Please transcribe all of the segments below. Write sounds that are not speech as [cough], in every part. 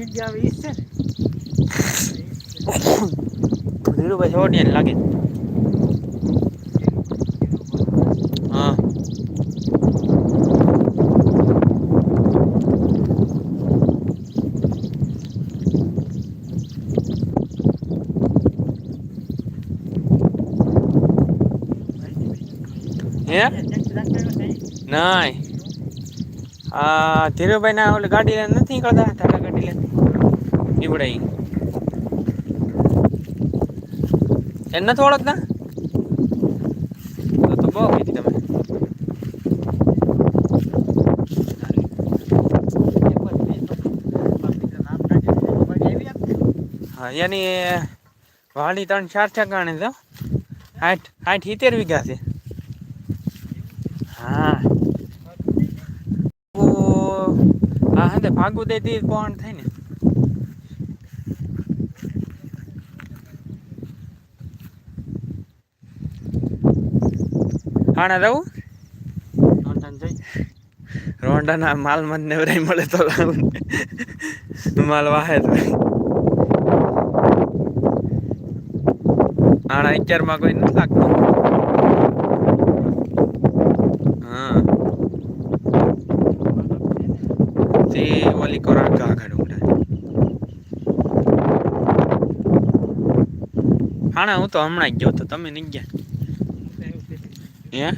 સિંધી આવે ઈ જ છે ને ધીરુભાઈ છોડિયા લાગે હા હે નાય આ ધીરુભાઈ ના ઓલે ગાડી લઈને નથી નીકળતા? તારા ગાડી લઈને. ઈવડાઈ એને નથી ઓળખતા? તો તો બહુ કીધી તમે. હા, યાની વાડી ત્રણ ચાર ઠેકાણે તો આઠ આઠ સિત્તેર વીઘા છે હા ઓ હા હા તે ભાગું દે તે કોણ થાય ને? હાણા રહું? રોંડાના માલ મન ને વરાઈ મળે તો માલ વાહે તો. હાણા અત્યારમાં કોઈ નથી લાગતું. હા. તે ઓલી કોરા ગા ઘડું હાણા હું તો હમણાં જ ગયો તો તમે નહીં ગયા હે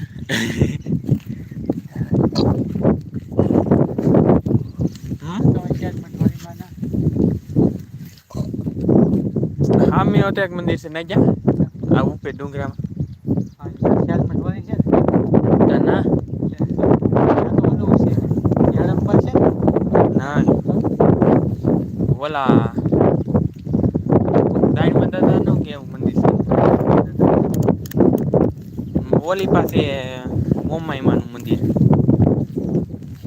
હા મેં હોતે એક મંદિર છે નહીં ગયા આ ઉપે ડુંગરામાં તો ના ના ઓલા ડાયમંડ દાદાનું કેવું મંદિર છે? ઓલી પાસે મોમાઈ માનું મંદિર.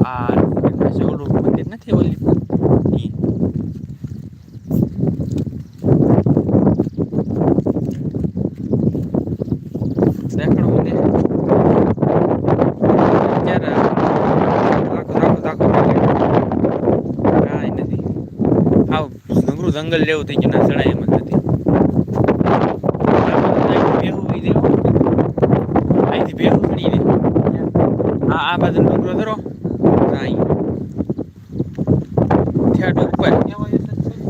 આ ઓલું મંદિર નથી ઓલી. દેખાડો મને જંગલ જેવું થઈ ગયું ના ચડાય એમ જ નથી અહીંથી દે હા આ બાજુ ડુંગરો ધરો. કાંઈ ઠેઠ ઉપર.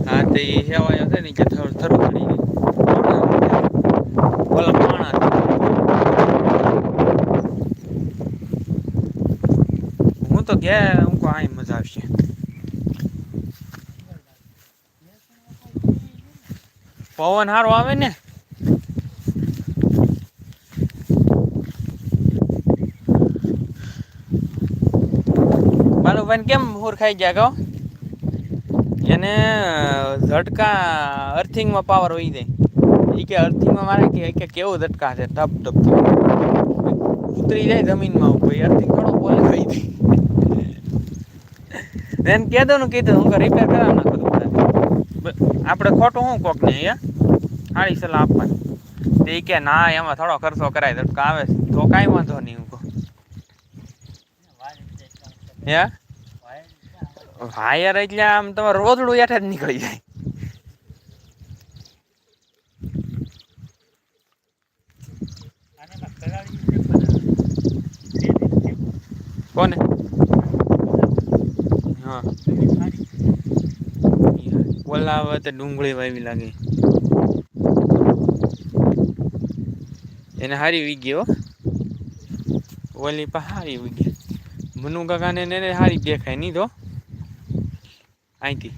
હા તે હેવાયો છે ને કે થર થરું ચડી ઓલા પાણા હું તો ગયા હું આય મજા આવશે. પવન સારો આવે ને. બાલુભાઈ કેમ હુર ખાઈ ગયા કહો? એને ઝટકા અર્થિંગમાં પાવર હોય જાય. એ કે અર્થિંગમાં મારે કે કે કેવું ઝટકા છે? ટપ ટપ ઉતરી જાય જમીનમાં કોઈ અર્થિંગ થોડો બોલે. થઈ [laughs] જાય એને કહેતો ને કીધું હું રિપેર કરાવ નાખું આપણે ખોટું શું કોક ને યા સારી સલાહ આપવાની. તે કે, ના, એમાં થોડો ખર્ચો કરાય તો આવે તો કાંઈ વાંધો નહીં હું હે? વાયર એટલે આમ તમારે રોજડું યાઠે જ નીકળી જાય. કોને હા ઓલા હવે તો ડુંગળી વાવી લાગે. એને હારી વીગી હો. ઓલી પા હારી વીગી મનુ કાકાને એને હારી દેખાય, નહીં તો? અહીંથી